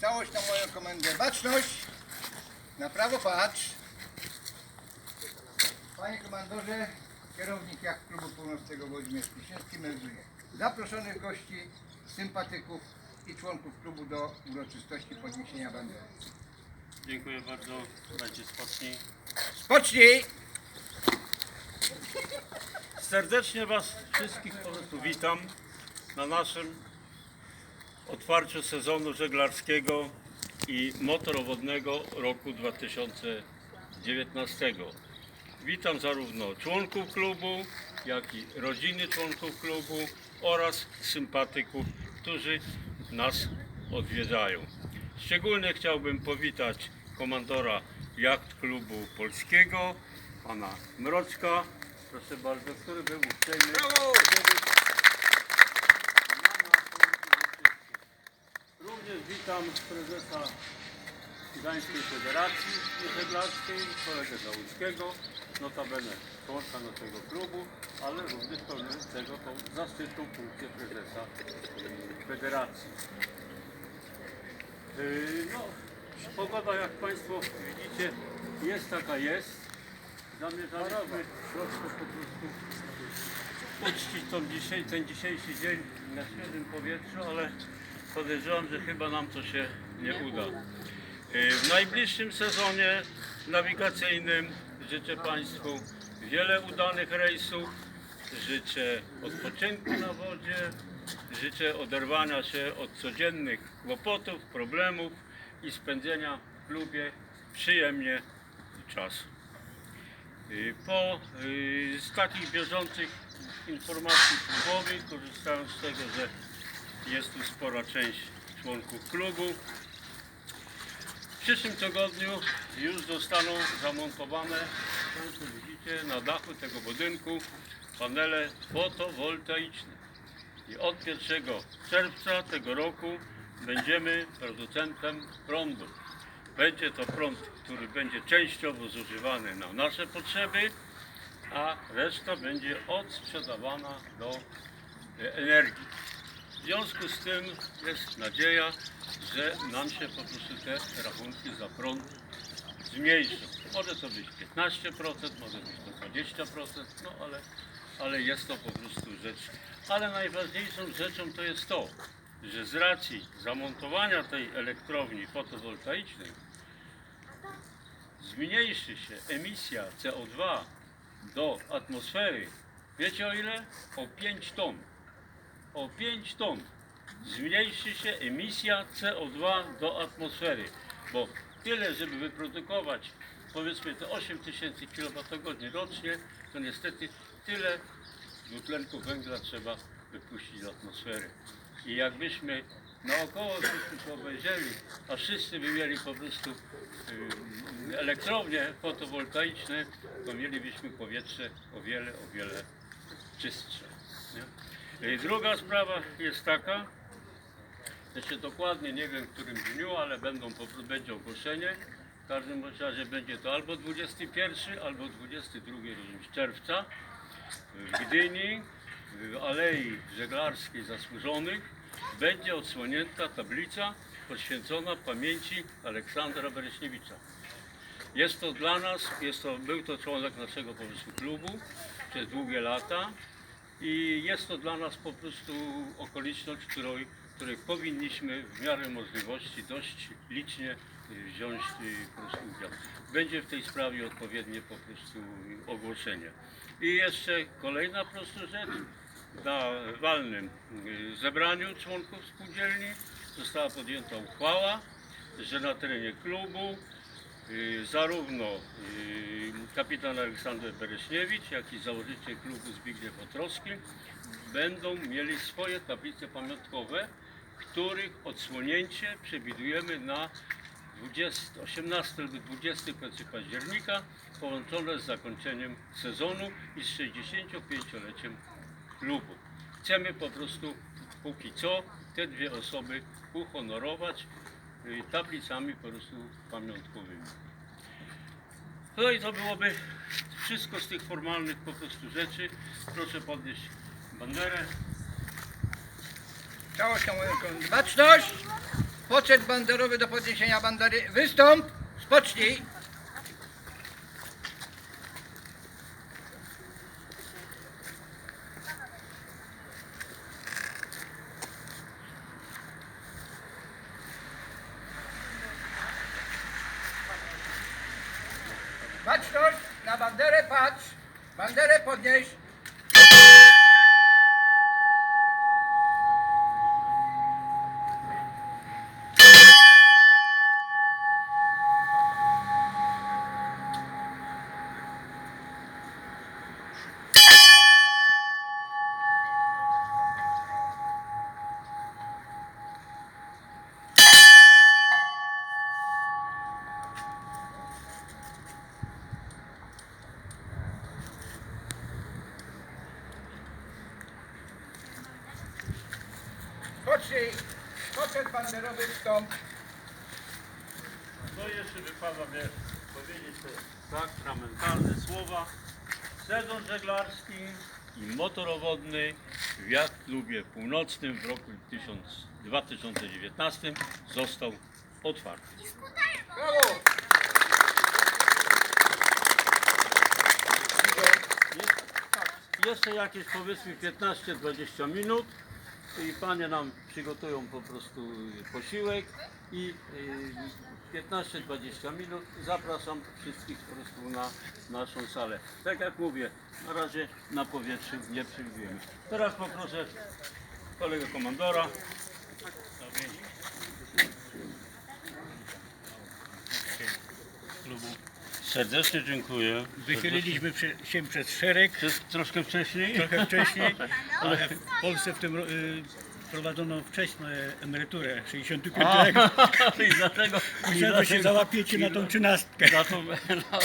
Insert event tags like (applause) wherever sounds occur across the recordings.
całość na moją komendę. Baczność! Na prawo patrz. Panie komandorze, kierownik jak klubu północnego Włodzimierz Kruszewski melduje. Zaproszonych gości, sympatyków i członków klubu do uroczystości podniesienia bandery. Dziękuję bardzo. Będzie spocznij. Spocznij! Serdecznie Was wszystkich po prostu witam na naszym otwarciu sezonu żeglarskiego i motorowodnego roku 2019. Witam zarówno członków klubu, jak i rodziny członków klubu oraz sympatyków, którzy nas odwiedzają. Szczególnie chciałbym powitać komandora jacht klubu polskiego, pana Mroczka. Proszę bardzo, który był uprzejmy. Również witam prezesa Gdańskiej Federacji Żeglarskiej, kolegę Załuckiego, notabene członka naszego klubu, ale również pełniącego tą zaszczytną funkcję prezesa y, Federacji. Yy, No, pogoda jak Państwo widzicie jest taka jest. Zamierzaliśmy po prostu uczcić tą dzisiaj, ten dzisiejszy dzień na świeżym powietrzu, ale podejrzewam, że chyba nam to się nie uda. Yy, W najbliższym sezonie nawigacyjnym życzę Państwu wiele udanych rejsów, życzę odpoczynku na wodzie, życzę oderwania się od codziennych kłopotów, problemów i spędzenia w klubie przyjemnie czas. Y, Po y, z takich bieżących informacji klubowych, korzystając z tego, że jest tu spora część członków klubu, w przyszłym tygodniu już zostaną zamontowane, Państwo widzicie, na dachu tego budynku panele fotowoltaiczne. I od 1 czerwca tego roku będziemy producentem prądu. Będzie to prąd, który będzie częściowo zużywany na nasze potrzeby, a reszta będzie odsprzedawana do e, energii. W związku z tym jest nadzieja, że nam się po prostu te rachunki za prąd zmniejszą. Może to być 15%, może być to 20%, no ale, ale jest to po prostu rzecz. Ale najważniejszą rzeczą to jest to, że z racji zamontowania tej elektrowni fotowoltaicznej zmniejszy się emisja CO2 do atmosfery. Wiecie o ile? O 5 ton. O 5 ton zmniejszy się emisja CO2 do atmosfery, bo tyle, żeby wyprodukować powiedzmy te 8000 kWh rocznie, to niestety tyle dwutlenku węgla trzeba wypuścić do atmosfery. I jakbyśmy naokoło wszyscy się obejrzeli, a wszyscy by mieli po prostu elektrownie fotowoltaiczne, to mielibyśmy powietrze o wiele, o wiele czystsze. Nie? Druga sprawa jest taka, jeszcze dokładnie nie wiem w którym dniu, ale będą, będzie ogłoszenie. W każdym razie będzie to albo 21, albo 22 również czerwca w Gdyni, w Alei Żeglarskiej Zasłużonych będzie odsłonięta tablica poświęcona pamięci Aleksandra Bereśniewicza. Jest to dla nas, jest to, był to członek naszego po prostu klubu przez długie lata i jest to dla nas po prostu okoliczność, której, której powinniśmy w miarę możliwości dość licznie wziąć y, po prostu udział. Będzie w tej sprawie odpowiednie po prostu ogłoszenie. I jeszcze kolejna po prostu rzecz. Na walnym y, zebraniu członków spółdzielni została podjęta uchwała, że na terenie klubu zarówno y, kapitan Aleksander Bereśniewicz, jak i założyciel klubu Zbigniew Otrowski będą mieli swoje tablice pamiątkowe, których odsłonięcie przewidujemy na 20, 18 lub 20 końcu października, połączone z zakończeniem sezonu i z 65-leciem klubu. Chcemy po prostu póki co te dwie osoby uhonorować y, tablicami po prostu pamiątkowymi. No i to byłoby wszystko z tych formalnych po prostu rzeczy. Proszę podnieść banderę. Całość na moją. Baczność! Poczet banderowy do podniesienia bandery. Wystąp, spocznij. Baczność, na banderę patrz. Banderę podnieś. Spocznij. Poczet banderowy wstąp. To jeszcze wypada mnie powiedzieć te sakramentalne słowa. Sezon żeglarski i motorowodny w Jacht Klubie Północnym w roku 1000 2019 został otwarty. Brawo. Jeszcze jakieś powiedzmy 15-20 minut i panie nam przygotują po prostu posiłek i y, 15-20 minut zapraszam wszystkich po prostu na naszą salę. Tak jak mówię, na razie na powietrzu nie przewidujemy. Teraz poproszę kolegę komandora. Klubu. Serdecznie dziękuję. Wychyliliśmy prze- się przez szereg Przez, troszkę wcześniej. trochę wcześniej, (laughs) ale w Polsce w tym ro- y, wprowadzono wcześną emeryturę 65 roku. (laughs) I dlatego, i że się dlatego załapiecie na tą trzynastkę. na tą, no,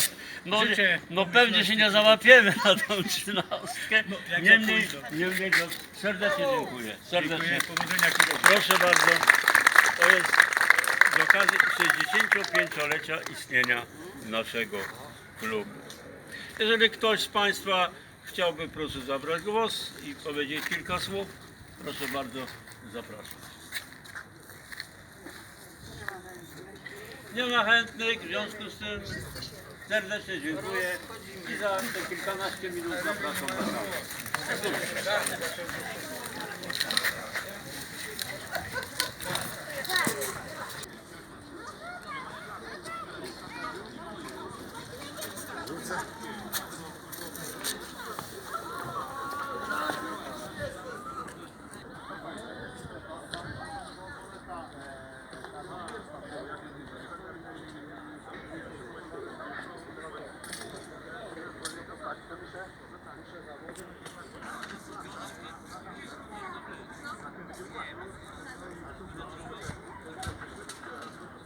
no, Życzę no pewnie się nie załapiemy na tą trzynastkę. No, jak Niemniej, za późno. niemniej no, serdecznie dziękuję. Serdecznie. Dziękuję, powodzenia kierowcy. Proszę bardzo. To jest z okazji 65-lecia istnienia naszego klubu. Jeżeli ktoś z Państwa chciałby proszę zabrać głos i powiedzieć kilka słów, proszę bardzo, zapraszam. Nie ma chętnych, w związku z tym serdecznie dziękuję i za te kilkanaście minut zapraszam na salę.